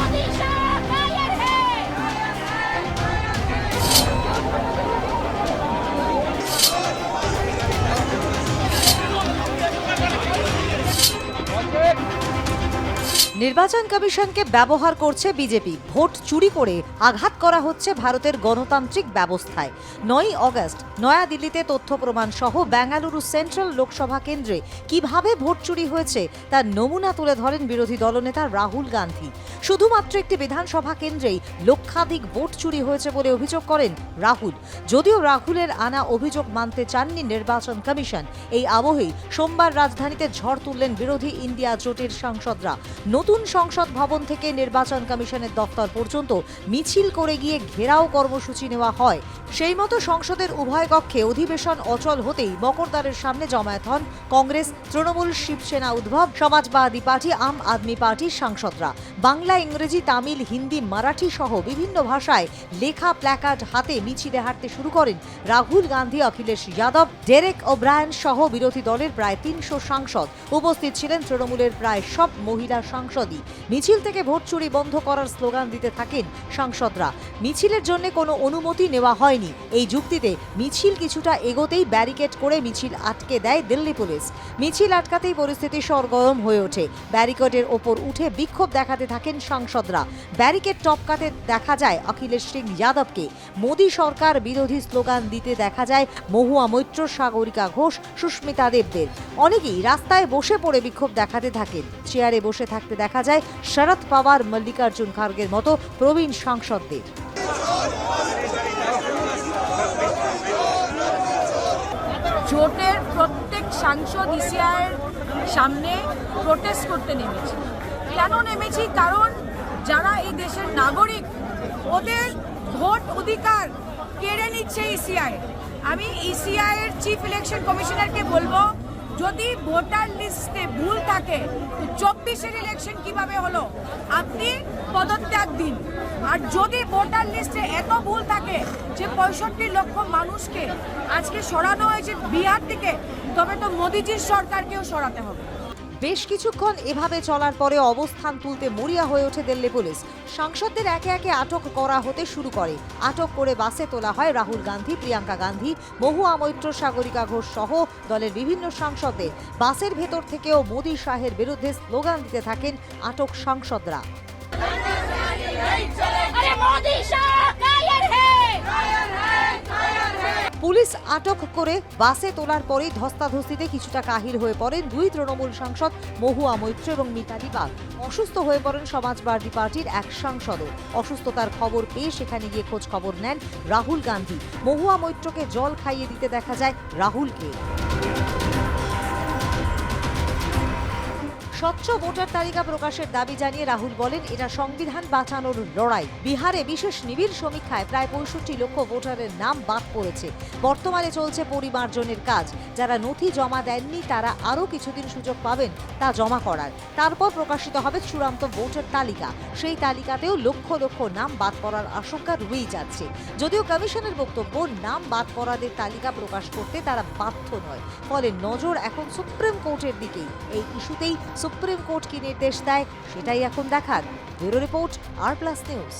Onde নির্বাচন কমিশনকে ব্যবহার করছে বিজেপি। ভোট চুরি করে আঘাত করা হচ্ছে ভারতের গণতান্ত্রিক ব্যবস্থায়। নয় অগস্ট, নয়াদিল্লিতে তথ্য প্রমাণ সহ বেঙ্গালুরু সেন্ট্রাল লোকসভা কেন্দ্রে কীভাবে ভোট চুরি হয়েছে তার নমুনা তুলে ধরেন বিরোধী দলনেতা রাহুল গান্ধী। শুধুমাত্র একটি বিধানসভা কেন্দ্রেই লক্ষাধিক ভোট চুরি হয়েছে বলে অভিযোগ করেন রাহুল। যদিও রাহুলের আনা অভিযোগ মানতে চাননি নির্বাচন কমিশন, এই আবহেই সোমবার রাজধানীতে ঝড় তুললেন বিরোধী ইন্ডিয়া জোটের সাংসদরা। নতুন সংসদ ভবন থেকে নির্বাচন কমিশনের দপ্তর পর্যন্ত মিছিল করে গিয়ে ঘেরাও কর্মসূচি নেওয়া হয়। সেই মতো সংসদের উভয় কক্ষে অধিবেশন অচল হতেই মকরদ্বারের সামনে জমায়েত হন কংগ্রেস, তৃণমূল, শিবসেনা উদ্ভব, সমাজবাদী পার্টি, আম আদমি পার্টির সাংসদরা। বাংলা, ইংরেজি, তামিল, হিন্দি, মারাঠি সহ বিভিন্ন ভাষায় লেখা প্ল্যাকার্ড হাতে মিছিলে হাঁটতে শুরু করেন রাহুল গান্ধী, অখিলেশ যাদব, ডেরেক ওব্রায়ন সহ বিরোধী দলের প্রায় তিনশো সাংসদ। উপস্থিত ছিলেন তৃণমূলের প্রায় সব মহিলা সাংসদই মিছিল থেকে ভোট চুরি বন্ধ করার স্লোগান দিতে থাকেন সাংসদরা। মিছিলের জন্য কোনো অনুমতি নেওয়া হয়নি। এই যুক্তিতে মিছিল কিছুটা এগোতেই ব্যারিকেড করে মিছিল আটকে দেয় দিল্লি পুলিশ। মিছিল আটকাতেই পরিস্থিতি সরগরম হয়ে ওঠে। ব্যারিকেডের ওপর উঠে বিক্ষোভ দেখাতে থাকেন সাংসদরা। ব্যারিকেড টপকাতে দেখা যায় অখিলেশ সিং যাদবকে। মোদী সরকার বিরোধী স্লোগান দিতে দেখা যায় মহুয়া মৈত্র, সাগরিকা ঘোষ, সুস্মিতা দেবদের। অনেকেই রাস্তায় বসে পড়ে বিক্ষোভ দেখাতে থাকেন। চেয়ারে বসে থাকতে দেখা যায় শরদ পাওয়ার, মল্লিকার্জুন খার্গের মতো প্রবীণ সাংসদদের। জোটের প্রত্যেক সাংসদ ইসিআইয়ের সামনে প্রোটেস্ট করতে নেমেছি। কেন নেমেছি? কারণ যারা এই দেশের নাগরিক, ওদের ভোট অধিকার কেড়ে নিচ্ছে ইসিআই। আমি ইসিআই এর চিফ ইলেকশন কমিশনারকে বলব যদি ভোটার লিস্টে ভুল থাকে, তো চব্বিশের ইলেকশন কীভাবে হলো? আপনি পদত্যাগ দিন। আর যদি ভোটার লিস্টে এত ভুল থাকে যে পঁয়ষট্টি লক্ষ মানুষকে আজকে সরানো হয়েছে বিহার থেকে, তবে তো মোদিজির সরকারকেও সরাতে হবে। বেশ কিছুক্ষণ এভাবে চলার পরে অবস্থান তুলতে মরিয়া হয়ে ওঠে দিল্লি পুলিশ। সাংসদদের একে একে আটক করা হতে শুরু করে। আটক করে বাসে তোলা হয় রাহুল গান্ধী, প্রিয়াঙ্কা গান্ধী, মহুয়া মৈত্র সাগরিকা ঘোষ সহ দলের বিভিন্ন সাংসদদের। বাসের ভেতর থেকেও মোদী শাহের বিরুদ্ধে স্লোগান দিতে থাকেন আটক সাংসদরা। পুলিশ আটক করে বাসে তোলার পরে ধস্তাধস্তিতে কিছুটা কাহিল হয়ে পড়েন দুই তৃণমূল সাংসদ মহুয়া মৈত্র এবং মিতালি বাগ অসুস্থ হয়ে পড়েন সমাজবাদী পার্টির এক সাংসদও। অসুস্থতার খবর পেয়ে সেখানে গিয়ে খোঁজ খবর নেন রাহুল গান্ধী। মহুয়া মৈত্রকে জল খাইয়ে দিতে দেখা যায় রাহুলকে। স্বচ্ছ ভোটার তালিকা প্রকাশের দাবি জানিয়ে রাহুল বলেন এটা সংবিধান বাঁচানোর লড়াই। বিহারে বিশেষ নিবিড় সমীক্ষায় প্রায় পঁয়ষট্টি লক্ষ ভোটারের নাম বাদ পড়েছে। বর্তমানে চলছে পরিমার্জনের কাজ। যারা নথি জমা দেননি, তারা আরও কিছুদিন সুযোগ পাবেন তা জমা করার। তারপর প্রকাশিত হবে চূড়ান্ত ভোটার তালিকা। সেই তালিকাতেও লক্ষ লক্ষ নাম বাদ পড়ার আশঙ্কা রয়েই যাচ্ছে। যদিও কমিশনের বক্তব্য, নাম বাদ পড়াদের তালিকা প্রকাশ করতে তারা বাধ্য নয়। ফলে নজর এখন সুপ্রিম কোর্টের দিকেই। এই ইস্যুতেই সুপ্রিম কোর্ট কি নির্দেশ দেয় সেটাই এখন দেখার। Bureau report R plus news.